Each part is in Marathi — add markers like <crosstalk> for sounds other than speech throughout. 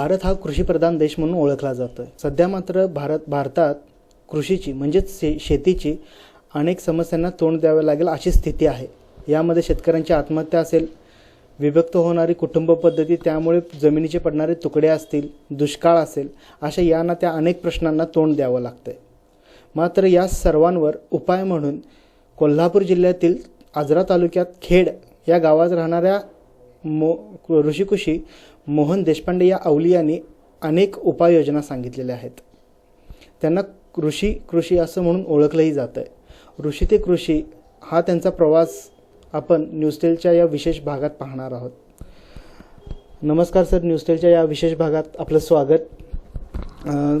भारत हा कृषीप्रधान देश म्हणून ओळखला जातो आहे सध्या मात्र भारत भारतात कृषीची म्हणजेच शे शेतीची अनेक समस्यांना तोंड द्यावे लागेल अशी स्थिती आहे. यामध्ये शेतकऱ्यांची आत्महत्या असेल विभक्त होणारी कुटुंब पद्धती त्यामुळे जमिनीचे पडणारे तुकडे असतील दुष्काळ असेल अशा यांना त्या अनेक प्रश्नांना तोंड द्यावं लागतं मात्र या सर्वांवर उपाय म्हणून कोल्हापूर जिल्ह्यातील आजरा तालुक्यात खेड या गावात राहणाऱ्या मो ऋषिकुशी मोहन देशपांडे या अवलियांनी अनेक उपाययोजना सांगितलेल्या आहेत. त्यांना कृषी कृषी असं म्हणून ओळखलंही जातं आहे ऋषी ते कृषी हा त्यांचा प्रवास आपण न्यूजटेलच्या या विशेष भागात पाहणार आहोत. नमस्कार सर न्यूजटेलच्या या विशेष भागात आपलं स्वागत.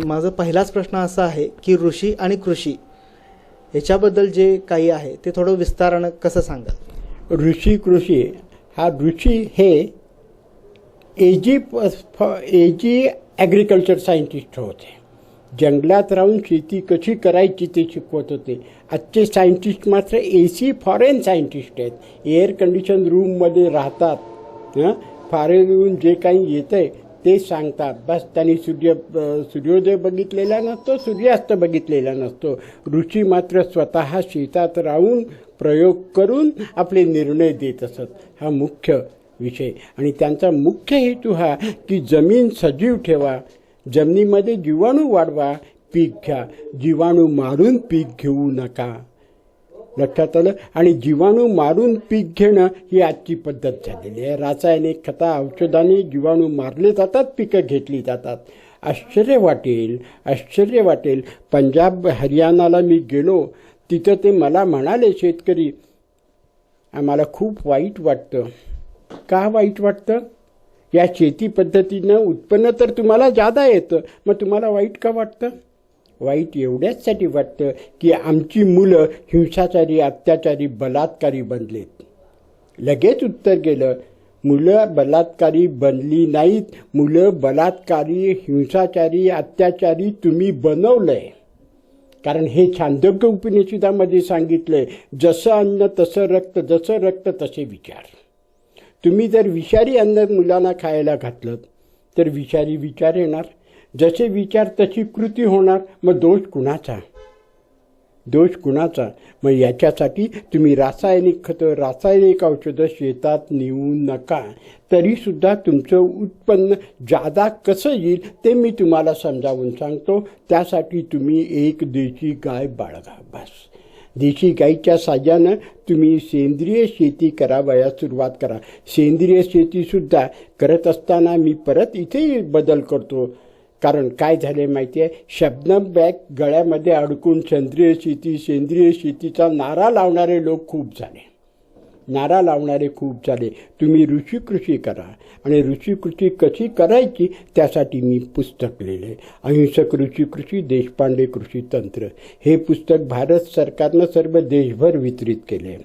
माझा पहिलाच प्रश्न असा आहे की ऋषी आणि कृषी याच्याबद्दल जे काही आहे ते थोडं विस्तारानं कसं सांगा ऋषी कृषी हा ऋषी हे एजी एजी ॲग्रिकल्चर सायंटिस्ट होते. जंगलात राहून शेती कशी करायची ते शिकवत होते. आजचे सायंटिस्ट मात्र ए सी फॉरेन सायंटिस्ट आहेत एअर कंडिशन रूममध्ये राहतात. हं? फॉरेनहून जे काही येतं आहे ते सांगतात. बस त्यांनी सूर्य सूर्योदय बघितलेला नसतो सूर्यास्त बघितलेला नसतो. ऋषी मात्र स्वतः शेतात राहून प्रयोग करून आपले निर्णय देत असत. हा मुख्य विषय. आणि त्यांचा मुख्य हेतू हा की जमीन सजीव ठेवा जमिनीमध्ये जीवाणू वाढवा पीक घ्या. जीवाणू मारून पीक घेऊ नका. लक्षात आलं? आणि जीवाणू मारून पीक घेणं ही आजची पद्धत झालेली आहे. रासायनिक खता औषधाने जीवाणू मारले जातात पिकं घेतली जातात. आश्चर्य वाटेल आश्चर्य वाटेल. पंजाब हरियाणाला मी गेलो. तिथं ते मला म्हणाले शेतकरी आम्हाला खूप वाईट वाटतं. का वाईट वाटतं? या शेती पद्धतीनं उत्पन्न तर तुम्हाला जादा येतं मग तुम्हाला वाईट का वाटतं? वाईट एवढ्याचसाठी वाटतं की आमची मुलं हिंसाचारी अत्याचारी बलात्कारी बनलेत. लगेच उत्तर गेलं मुलं बलात्कारी बनली नाहीत. मुलं बलात्कारी हिंसाचारी अत्याचारी तुम्ही बनवलंय. कारण हे छांदोग्य उपनिषदामध्ये सांगितलंय जसं अन्न तसं रक्त जसं रक्त तसे विचार. तुम्ही जर विषारी अन्न मुलांना खायला घातलं तर विषारी विचार येणार. जसे विचार तशी कृती होणार. मग दोष कुणाचा? दोष कुणाचा? मग याच्यासाठी तुम्ही रासायनिक खतं रासायनिक औषधं शेतात नेऊ नका. तरीसुद्धा तुमचं उत्पन्न जादा कसं येईल ते मी तुम्हाला समजावून सांगतो. त्यासाठी तुम्ही एक देशी गाय बाळगा बस. देशी गाईच्या साह्यानं तुम्ही सेंद्रिय शेती करावयास सुरुवात करा. सेंद्रिय शेतीसुद्धा करत असताना मी परत इथेही बदल करतो. कारण काय झाले माहिती आहे शबनम बॅग गळ्यामध्ये अडकून सेंद्रिय शेती सेंद्रिय शेतीचा नारा लावणारे लोक खूप झाले. नारा लावणारे खूप झाले. तुम्ही ऋषी कृषी करा. आणि ऋषिकृषी कशी करायची त्यासाठी मी पुस्तक लिहिले. अहिंसक ऋषी कृषी देशपांडे कृषी तंत्र. हे पुस्तक भारत सरकारनं सर्व देशभर वितरित केले.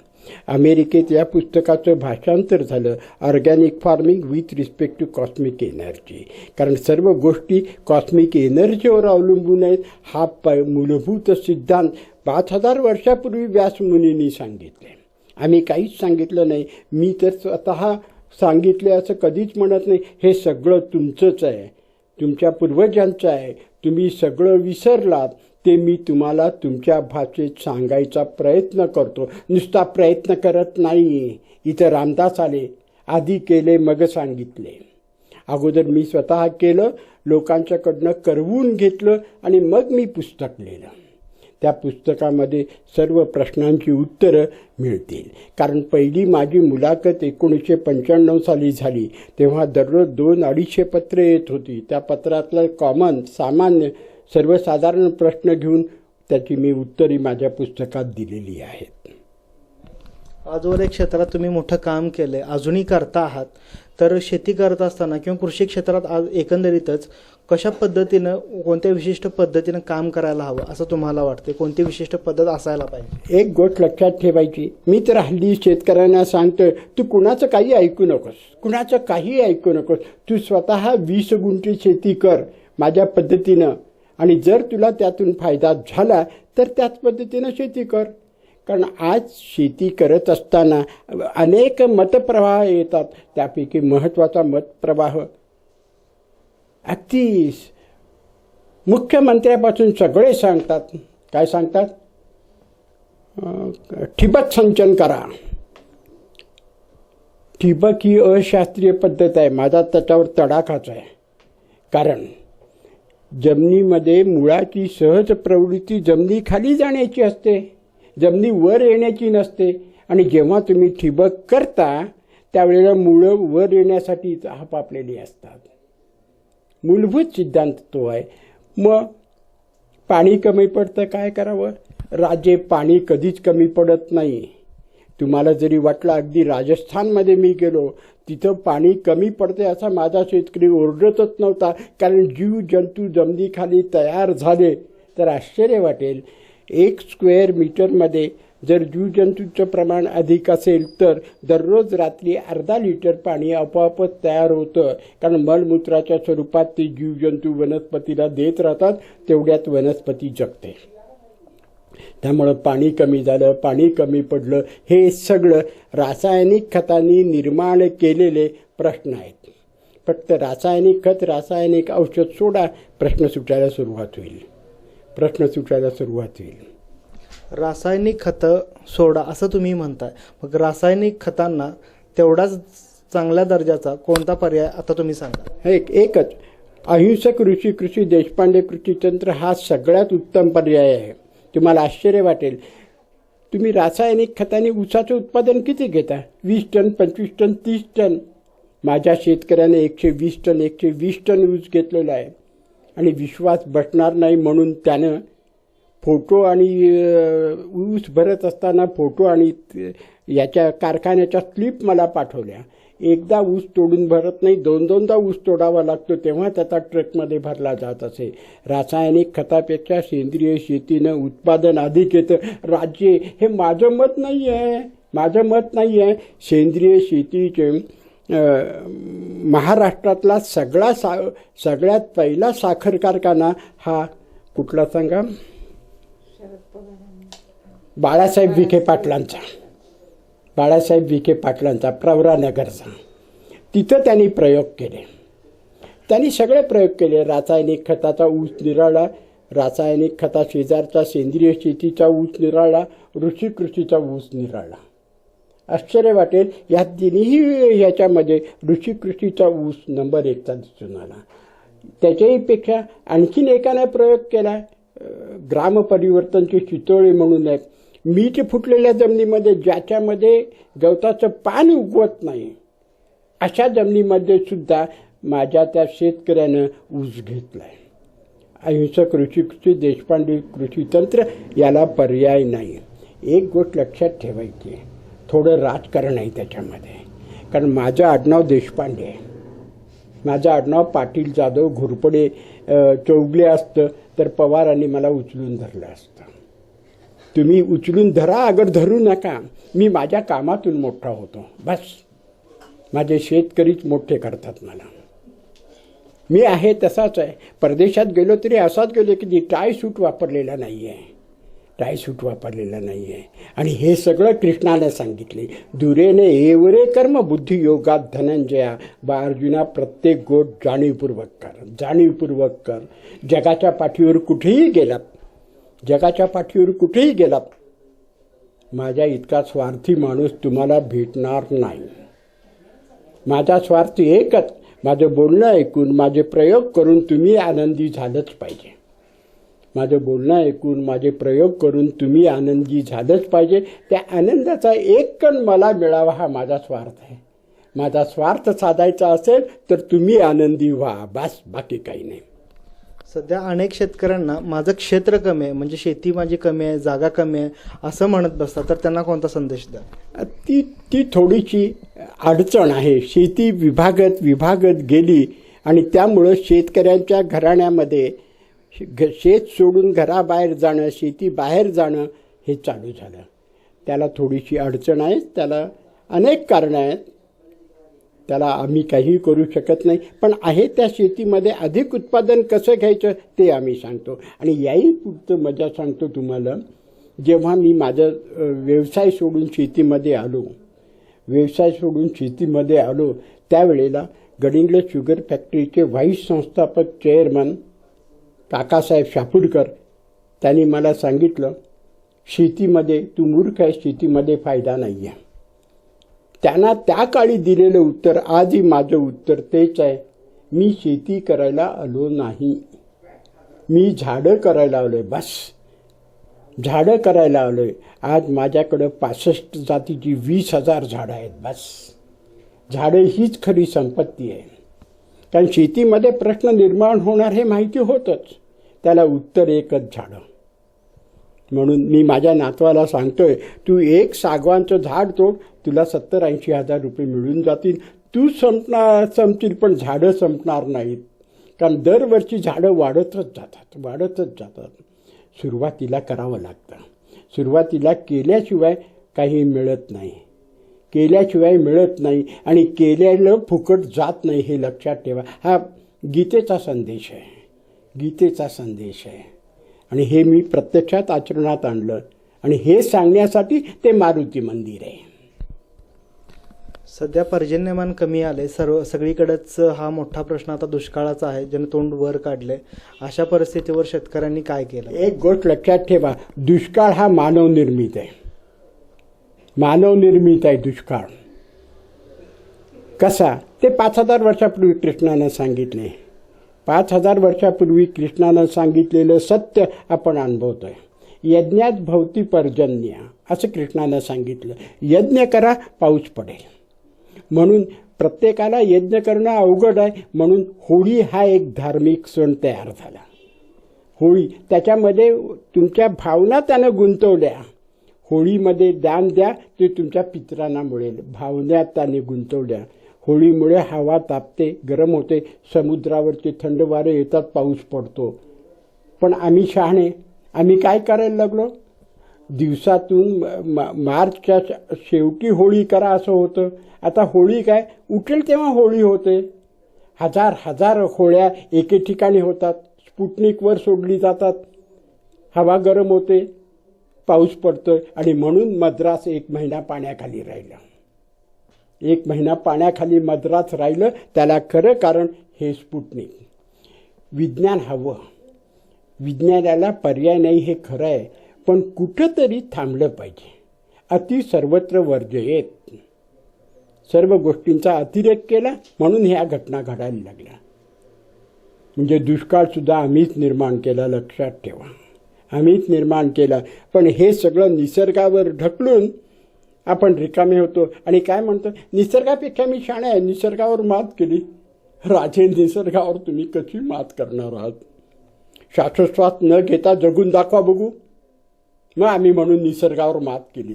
अमेरिकेत या पुस्तकाचं भाषांतर झालं. Organic farming with respect to cosmic energy कारण सर्व गोष्टी कॉस्मिक एनर्जीवर अवलंबून आहेत. हा प मूलभूत सिद्धांत पाच हजार वर्षापूर्वी व्यासमुनींनी सांगितले. आम्ही काहीच सांगितलं नाही. मी तर स्वतः सांगितले असं कधीच म्हणत नाही. हे सगळं तुमचंच आहे. तुमच्या पूर्वजांचं आहे. तुम्ही सगळं विसरलात. ते मी तुम्हाला तुमच्या भाषेत सांगायचा प्रयत्न करतो. नुसता प्रयत्न करत नाही इथं रामदास आले. आधी केले मग सांगितले. अगोदर मी स्वतः केलं. लोकांच्याकडनं करवून घेतलं आणि मग मी पुस्तक लिहिलं. त्या पुस्तकामध्ये सर्व प्रश्नांची उत्तरं मिळतील. कारण पहिली माझी मुलाखत एकोणीसशे पंच्याण्णव साली झाली. तेव्हा दररोज दोन अडीचशे पत्रे येत होती. त्या पत्रातलं कॉमन सामान्य सर्वसाधारण प्रश्न घेऊन त्याची मी उत्तरे माझ्या पुस्तकात दिलेली आहेत. आजवर एक क्षेत्रात तुम्ही मोठं काम केलंय. अजूनही करता आहात. तर शेती करत असताना किंवा कृषी क्षेत्रात आज एकंदरीतच कशा पद्धतीनं कोणत्या विशिष्ट पद्धतीनं काम करायला हवं असं तुम्हाला वाटते कोणती विशिष्ट पद्धत असायला पाहिजे? एक गोष्ट लक्षात ठेवायची. मी तर हल्ली शेतकऱ्यांना सांगतोय तू कुणाचं काही ऐकू नकोस. कुणाचं काही ऐकू नकोस. तू स्वतः वीस गुंठी शेती कर माझ्या पद्धतीनं. आणि जर तुला त्यातून फायदा झाला तर त्याच पद्धतीनं शेती कर. कारण आज शेती करत असताना अनेक मतप्रवाह येतात. त्यापैकी महत्त्वाचा मतप्रवाह अगदी मुख्यमंत्र्यापासून सगळे सांगतात. काय सांगतात? ठिबक सिंचन करा. ठिबक ही अशास्त्रीय पद्धत आहे. माझा त्याच्यावर तडाखाच आहे. कारण जमिनीमध्ये मुळाची सहज प्रवृत्ती जमिनीखाली जाण्याची असते. जमिनी वर येण्याची नसते. आणि जेव्हा तुम्ही ठिबक करता त्यावेळेला मुळं वर येण्यासाठी हापापलेली असतात. मूलभूत सिद्धांत तो आहे. मग पाणी कमी पडतं काय करावं? राजे पाणी कधीच कमी पडत नाही. तुम्हाला जरी वाटलं अगदी राजस्थानमध्ये मी गेलो तिथं पाणी कमी पडते असा माझा शेतकरी ओरडतच नव्हता. कारण जीव जंतू जमिनीखाली तयार झाले तर आश्चर्य वाटेल. एक स्क्वेअर मीटरमध्ये जर जीवजंतूचं प्रमाण अधिक असेल तर दररोज रात्री अर्धा लिटर पाणी आपोआपच तयार होतं. कारण मलमूत्राच्या स्वरूपात ते जीवजंतू वनस्पतीला देत राहतात तेवढ्यात वनस्पती जगते. त्यामुळं पाणी कमी झालं पाणी कमी पडलं हे सगळं रासायनिक खतांनी निर्माण केलेले प्रश्न आहेत. फक्त रासायनिक खत रासायनिक औषध सोडा प्रश्न सुटायला सुरुवात होईल. प्रश्न सुटायला सुरुवात होईल. रासायनिक खतं सोडा असं तुम्ही म्हणताय. मग रासायनिक खतांना तेवढाच चांगल्या दर्जाचा कोणता पर्याय आता तुम्ही सांगा. एक एकच. अहिंसक कृषी कृषी देशपांडे कृषी तंत्र हा सगळ्यात उत्तम पर्याय आहे. तुम्हाला आश्चर्य वाटेल. तुम्ही रासायनिक खताने ऊसाचं उत्पादन किती घेता? वीस टन पंचवीस टन तीस टन. माझ्या शेतकऱ्याने एकशे वीस टन एकशे वीस टन ऊस घेतलेला आहे. आणि विश्वास बसणार नाही म्हणून त्यानं फोटो आणि ऊस भरत असताना फोटो आणि याच्या कारखान्याच्या स्लिप मला पाठवल्या. एकदा ऊस तोडून भरत नाही दोन दोनदा ऊस तोडावा लागतो तेव्हा त्याचा ट्रकमध्ये भरला जात असे. रासायनिक खतापेक्षा सेंद्रिय शेतीनं उत्पादन अधिक येतं. राज्य हे माझं मत नाही आहे माझं मत नाही आहे सेंद्रिय शेतीचे महाराष्ट्रातला सगळा सा सगळ्यात पहिला साखर कारखाना हा कुठला सांगा? बाळासाहेब विखे पाटलांचा. बाळासाहेब विखे पाटलांचा प्रवरानगरचा तिथं त्यांनी प्रयोग केले. त्यांनी सगळे प्रयोग केले. रासायनिक खताचा ऊस निराळा रासायनिक खता शेजारचा सेंद्रिय शेतीचा ऊस निराळा ऋषी कृषीचा ऊस निराळा. आश्चर्य वाटेल. या तिन्ही ह्याच्यामध्ये ऋषी कृषीचा ऊस नंबर एकचा दिसून आला. त्याच्याहीपेक्षा आणखीन एकाने प्रयोग केला. ग्रामपरिवर्तनची ग्रामपरिवर्तनचे म्हणून आहे मीठ फुटलेल्या जमिनीमध्ये ज्याच्यामध्ये गवताचं पान उगवत नाही अशा जमिनीमध्ये सुद्धा माझ्या त्या शेतकऱ्यानं ऊस घेतलाय. अहिंसक कृषी कृषी देशपांडे कृषी तंत्र याला पर्याय नाही. एक गोष्ट लक्षात ठेवायची आहे. थोडं राजकारण आहे त्याच्यामध्ये. कारण माझं आडनाव देशपांडे आहे. माझं आडनाव पाटील जाधव घुरपडे चौगले असतं तर पवारांनी मला उचलून धरलं असतं. तुम्ही उचलून धरा अगर धरू नका. मी माझ्या कामातून मोठा होतो. बस. माझे शेतकरीच मोठे करतात मला. मी आहे तसाच आहे. परदेशात गेलो तरी असाच गेलो की टाय सूट वापरलेला नाही आहे टाय वापरलेला नाही आहे आणि हे सगळं कृष्णाने सांगितले. दुरेने एवरे कर्म बुद्धी योगात धनंजया. बा अर्जुना प्रत्येक गोट जाणीवपूर्वक कर जाणीवपूर्वक कर. जगाच्या पाठीवर कुठेही गेलात जगाच्या पाठीवर कुठेही गेलात माझ्या इतका स्वार्थी माणूस तुम्हाला भेटणार नाही. माझा स्वार्थ एकच माझं बोलणं ऐकून माझे प्रयोग करून तुम्ही आनंदी झालंच पाहिजे. माझं बोलणं ऐकून माझे प्रयोग करून तुम्ही आनंदी झालंच पाहिजे. त्या आनंदाचा एक कण मला मिळावा हा माझा स्वार्थ आहे. माझा स्वार्थ साधायचा असेल तर तुम्ही आनंदी व्हा. बस बाकी काही नाही. सध्या अनेक शेतकऱ्यांना माझं क्षेत्र कमी आहे म्हणजे शेती माझी कमी आहे जागा कमी आहे असं म्हणत बसतात. तर त्यांना कोणता संदेश द्या? ती ती थोडीशी अडचण आहे. शेती विभागत विभागत गेली आणि त्यामुळं शेतकऱ्यांच्या घराण्यामध्ये शेत सोडून घराबाहेर जाणं शेती बाहेर जाणं हे चालू झालं. त्याला थोडीशी अडचण आहे त्याला अनेक कारणं आहेत. त्याला आम्ही काहीही करू शकत नाही. पण आहे त्या शेतीमध्ये अधिक उत्पादन कसं घ्यायचं ते आम्ही सांगतो. आणि याही पुढचं मजा सांगतो तुम्हाला. जेव्हा मी माझं व्यवसाय सोडून शेतीमध्ये आलो व्यवसाय सोडून शेतीमध्ये आलो त्यावेळेला गडिंग्लज शुगर फॅक्टरीचे व्हाईस संस्थापक चेअरमन काकासाहेब शापूरकर त्यांनी मला सांगितलं शेतीमध्ये तू मूर्ख आहे शेतीमध्ये फायदा नाही आहे त्यांना त्या काळी दिलेलं उत्तर आजही माझं उत्तर तेच आहे. मी शेती करायला आलो नाही. मी झाडं करायला आलोय बस. झाडं करायला आलोय. आज माझ्याकडं पासष्ट जातीची वीस हजार झाडं आहेत बस. झाडं हीच खरी संपत्ती आहे. कारण शेतीमध्ये प्रश्न निर्माण होणार हे माहिती होतच. त्याला उत्तर एकच झाडं म्हणून मी माझ्या नातवाला सांगतोय तू एक सागवानचं झाड तोड तुला सत्तर ऐंशी हजार रुपये मिळून जातील. तू संपणार संपतील पण झाडं संपणार नाहीत. कारण दरवर्षी झाडं वाढतच जातात वाढतच जातात. सुरुवातीला करावं लागतं. सुरुवातीला केल्याशिवाय काही मिळत नाही. केल्याशिवाय मिळत नाही आणि केल्यानं फुकट जात नाही हे लक्षात ठेवा. हा गीतेचा संदेश आहे. गीतेचा संदेश आहे. आणि हे मी प्रत्यक्षात आचरणात आणलं. आणि हे सांगण्यासाठी ते मारुती मंदिर आहे. सध्या पर्जन्यमान कमी आले सर्व सगळीकडेच हा मोठा प्रश्न आता दुष्काळाचा आहे. ज्याने तोंड वर काढले अशा परिस्थितीवर शेतकऱ्यांनी काय केलं? एक गोष्ट लक्षात ठेवा. दुष्काळ हा मानवनिर्मित आहे. मानवनिर्मित आहे दुष्काळ. कसा? ते पाच हजार वर्षापूर्वी कृष्णानं सांगितले. पाच हजार वर्षापूर्वी कृष्णानं सांगितलेलं सत्य आपण अनुभवतोय. यज्ञात भवती पर्जन्य असं कृष्णानं सांगितलं. यज्ञ करा पाऊस पडेल. म्हणून प्रत्येकाला यज्ञ करणं अवघड आहे म्हणून होळी हा एक धार्मिक सण तयार झाला. होळी त्याच्यामध्ये तुमच्या भावना त्यानं गुंतवल्या. होळीमध्ये दान द्या ते तुमच्या पितरांना मिळेल. भावना त्याने गुंतवल्या होळीमुळे हवा तापते गरम होते. समुद्रावरचे थंड वारे येतात पाऊस पडतो. पण आम्ही शहाणे. आम्ही काय करायला लागलो? दिवसातून मार्चच्या शेवटी होळी करा असं होतं. आता होळी काय? उठेल तेव्हा होळी होते. हजार हजार होळ्या एके ठिकाणी होतात. स्पुटनिकवर सोडली जातात. हवा गरम होते. पाऊस पडतोय आणि म्हणून मद्रास एक महिना पाण्याखाली राहिलं. एक महिना पाण्याखाली मद्रास राहिलं त्याला खरं कारण हे स्पुटनिक. विज्ञान हवं. विज्ञानाला पर्याय नाही हे खरं आहे पण कुठंतरी थांबलं पाहिजे. अति सर्वत्र वर्जयेत सर्व गोष्टींचा अतिरेक केला म्हणून ह्या घटना घडायला लागल्या. म्हणजे दुष्काळ सुद्धा आम्हीच निर्माण केला लक्षात ठेवा. आम्हीच निर्माण केला. पण हे सगळं निसर्गावर ढकलून आपण रिकामे होतो. आणि काय म्हणतो निसर्गापेक्षा मी शाणे आहे. निसर्गावर मात केली. राजे निसर्गावर तुम्ही कशी मात करणार आहात? श्वासोश्वास न घेता जगून दाखवा बघू. मग आम्ही म्हणून निसर्गावर मात केली.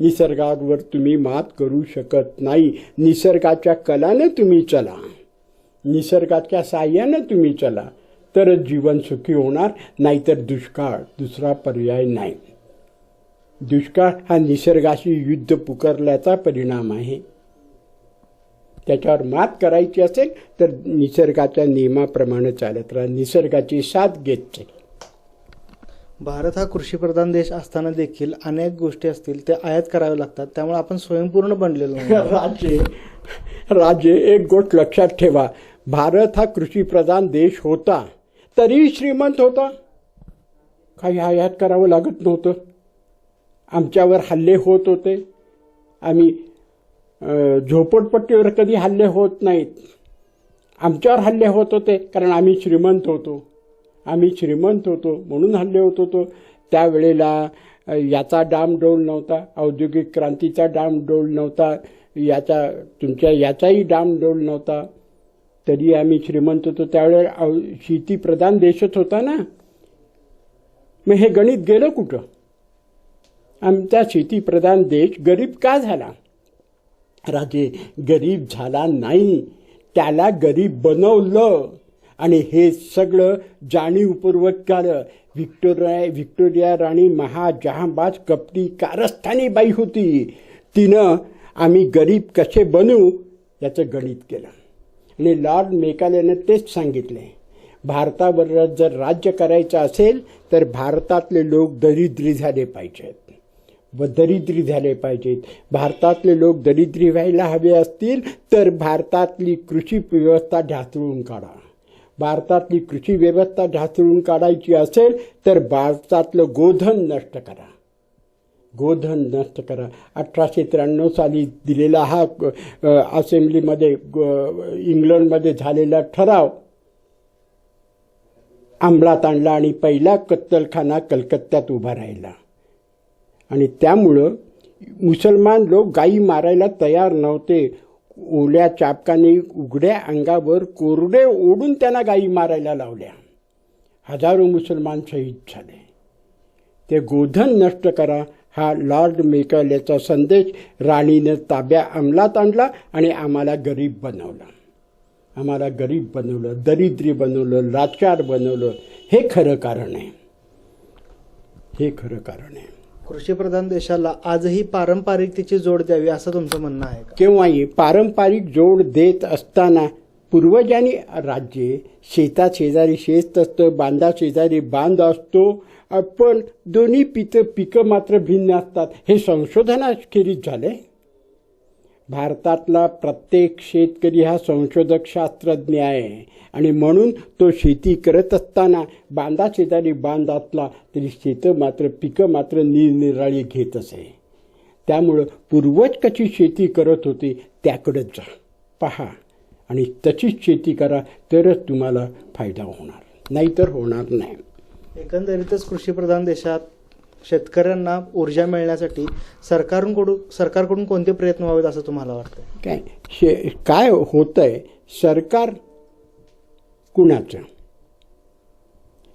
निसर्गावर तुम्ही मात करू शकत नाही. निसर्गाच्या कलानं तुम्ही चला. निसर्गाच्या साह्यानं तुम्ही चला. तरच जीवन सुखी होणार नाहीतर दुष्काळ. दुसरा पर्याय नाही. दुष्काळ हा निसर्गाशी युद्ध पुकारल्याचा परिणाम आहे. त्याच्यावर मात करायची असेल तर निसर्गाच्या नियमाप्रमाणे चालत राहा. निसर्गाची साथ घेत भारत हा कृषीप्रधान देश असताना देखील अनेक गोष्टी असतील ते आयात कराव्या लागतात. त्यामुळे आपण स्वयंपूर्ण बनलेलो <laughs> राजे राजे एक गोष्ट लक्षात ठेवा. भारत हा कृषीप्रधान देश होता. तरीही श्रीमंत होता. काही आयात करावं लागत नव्हतं. आमच्यावर हल्ले होत होते. आम्ही झोपडपट्टीवर कधी हल्ले होत नाहीत. आमच्यावर हल्ले होत होते कारण आम्ही श्रीमंत होतो. आम्ही श्रीमंत होतो म्हणून हल्ले होत होतो. त्यावेळेला याचा डामडोल नव्हता. औद्योगिक क्रांतीचा डामडोल नव्हता. याचा तुमच्या याचाही डामडोल नव्हता. तरी आम्ही श्रीमंत होतो. त्यावेळेला औ- शेतीप्रधान देशच होता ना. मग हे गणित गेलं कुठं? आमचा शेतीप्रधान देश गरीब का झाला? राजे गरीब झाला नाही. त्याला गरीब बनवलं. आणि हे सगळं जाणीवपूर्वक केलं व्हिक्टोरिया व्हिक्टोरिया राणी महाजहाबाज कपटी कारस्थानी बाई होती. तिनं आम्ही गरीब कसे बनू याचं गणित केलं. आणि लॉर्ड मेकालेनं तेच सांगितले. भारतावर जर राज्य करायचं असेल तर भारतातले लोक दरिद्री झाले पाहिजेत. व दरिद्री झाले पाहिजेत. भारतातले लोक दरिद्री व्हायला हवे असतील तर भारतातली कृषी व्यवस्था ढासळून काढा. भारतातली कृषी व्यवस्था ढासळून काढायची असेल तर भारतातलं गोधन नष्ट करा. गोधन नष्ट करा. अठराशे त्र्याण्णव साली दिलेला हा असेंब्लीमध्ये इंग्लंडमध्ये झालेला ठराव अंमलात आणला आणि पहिला कत्तलखाना कलकत्त्यात उभा राहिला. आणि त्यामुळं मुसलमान लोक गायी मारायला तयार नव्हते. ओल्या चापकाने उघड्या अंगावर कोरडे ओढून त्यांना गायी मारायला लावल्या. हजारो मुसलमान शहीद झाले. ते गोधन नष्ट करा हा लॉर्ड मेकलेचा संदेश राणीनं ताब्या अंमलात आणला आणि आम्हाला गरीब बनवलं. आम्हाला गरीब बनवलं दरिद्री बनवलं लाचार बनवलं. हे खरं कारण आहे. हे खरं कारण आहे. कृषीप्रधान देशाला आजही पारंपरिकतेची जोड द्यावी असं तुमचं म्हणणं आहे केव्हाही पारंपरिक जोड देत असताना पूर्वजांनी राज्ये शेता शेजारी शेत असतं बांधा शेजारी बांध असतो पण दोन्ही पिकं पिकं मात्र भिन्न असतात. हे संशोधनाखेरीज झाले. भारतातला प्रत्येक शेतकरी हा संशोधक शास्त्रज्ञ आहे. आणि म्हणून तो शेती करत असताना बांधा शेजारी बांध असला तरी शेतं मात्र पिकं मात्र निरनिराळी घेत असे. त्यामुळं पूर्वज कशी शेती करत होती त्याकडेच जा. पहा. आणि तशीच शेती करा तरच तुम्हाला फायदा होणार. नाहीतर होणार नाही. एकंदरीतच कृषीप्रधान देशात शेतकऱ्यांना ऊर्जा मिळण्यासाठी सरकारकडून सरकारकडून कोणते प्रयत्न व्हावेत असं तुम्हाला वाटतं काय? शे काय होतं आहे सरकार कुणाचं?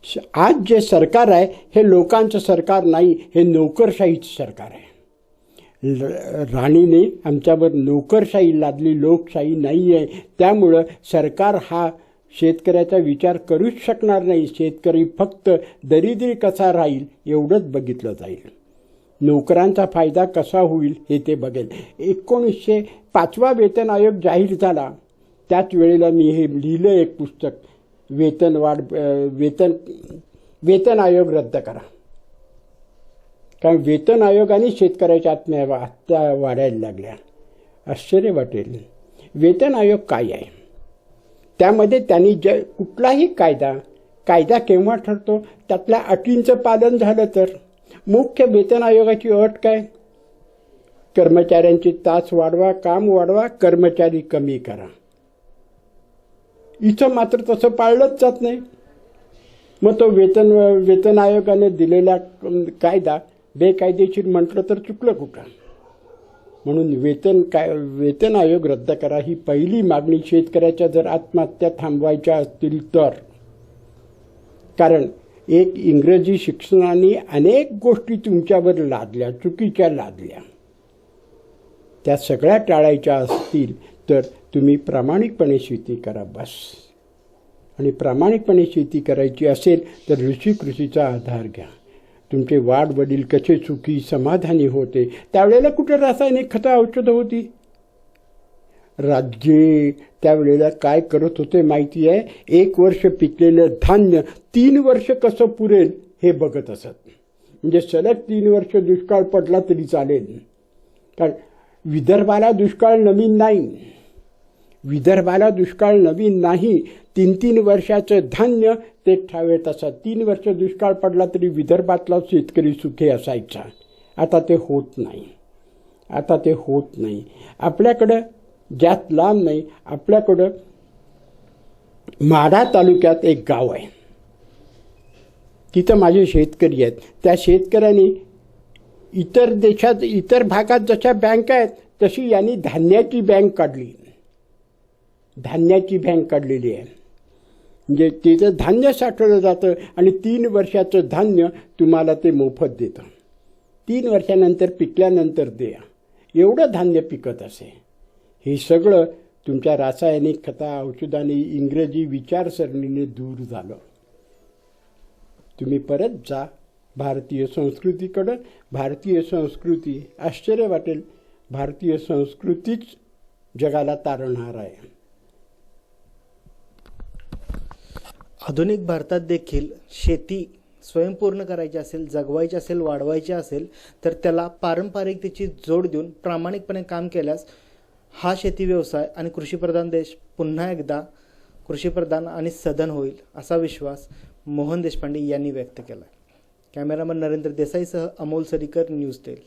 श- आज जे सरकार आहे हे लोकांचं सरकार नाही हे नोकरशाहीचं सरकार आहे. ल- राणीने आमच्यावर नोकरशाही लादली लोकशाही नाही आहे त्यामुळं सरकार हा शेतकऱ्याचा विचार करूच शकणार नाही. शेतकरी फक्त दरिद्री कसा राहील एवढंच बघितलं जाईल. नोकरांचा फायदा कसा होईल हे ते बघेल. एकोणीसशे पाचवा वेतन आयोग जाहीर झाला. त्याच वेळेला मी हे लिहिलं एक पुस्तक. वेतन वाढ वेतन वेतन आयोग रद्द करा. कारण वेतन आयोगाने शेतकऱ्याच्या आत्म्या आत्या वाढायला लागल्या. आश्चर्य वाटेल. वेतन आयोग काय आहे? त्यामध्ये त्यांनी ज कुठलाही कायदा कायदा केव्हा ठरतो त्यातल्या अटींचं पालन झालं तर? मुख्य वेतन आयोगाची अट काय? कर्मचाऱ्यांची तास वाढवा काम वाढवा कर्मचारी कमी करा. इथं मात्र तसं पाळलंच जात नाही. मग तो वेतन वेतन आयोगाने दिलेला कायदा बेकायदेशीर म्हटलं तर चुकलं कुठं? म्हणून वेतन काय वेतन आयोग रद्द करा. ही पहिली मागणी शेतकऱ्याच्या जर आत्महत्या थांबवायच्या असतील तर. कारण एक इंग्रजी शिक्षणाने अनेक गोष्टी तुमच्यावर लादल्या चुकीच्या लादल्या. त्या सगळ्या टाळायच्या असतील तर तुम्ही प्रामाणिकपणे शेती करा बस. आणि प्रामाणिकपणे शेती करायची असेल तर ऋषी कृषीचा आधार घ्या. तुमचे वाढ वडील कसे सुखी समाधानी होते त्यावेळेला कुठे रासायनिक खतं औषधं होती? राज्ये त्यावेळेला काय करत होते माहिती आहे? एक वर्ष पिकलेलं धान्य तीन वर्ष कसं पुरेल हे बघत असत. म्हणजे सलग तीन वर्ष दुष्काळ पडला तरी चालेल. कारण विदर्भाला दुष्काळ नवीन नाही. विदर्भाला दुष्काळ नवीन नाही. तीन तीन वर्षाचं धान्य ते ठावेत असत तीन वर्ष दुष्काळ पडला तरी विदर्भातला शेतकरी सुखी असायचा. आता ते होत नाही. आता ते होत नाही. आपल्याकडं ज्यात लांब नाही आपल्याकडं माढा तालुक्यात एक गाव आहे. तिथं माझे शेतकरी आहेत. त्या शेतकऱ्यांनी इतर देशात इतर भागात जशा बँका आहेत तशी यांनी धान्याची बँक काढली. धान्याची बँक काढलेली आहे. म्हणजे तिचं धान्य साठवलं जातं आणि तीन वर्षाचं धान्य तुम्हाला ते मोफत देतं. तीन वर्षानंतर पिकल्यानंतर द्या. एवढं धान्य पिकत असे. हे सगळं तुमच्या रासायनिक खता औषधाने इंग्रजी विचारसरणीने दूर झालं. तुम्ही परत जा भारतीय संस्कृतीकडं. भारतीय संस्कृती आश्चर्य वाटेल. भारतीय संस्कृतीच जगाला तारणहार आहे. आधुनिक भारतात देखील शेती स्वयंपूर्ण करायची असेल जगवायची असेल वाढवायची असेल तर त्याला पारंपरिकतेची जोड देऊन प्रामाणिकपणे काम केल्यास हा शेती व्यवसाय आणि कृषीप्रधान देश पुन्हा एकदा कृषीप्रधान आणि सधन होईल असा विश्वास मोहन देशपांडे यांनी व्यक्त केला कॅमेरामन नरेंद्र देसाईसह अमोल सरीकर न्यूज टेल.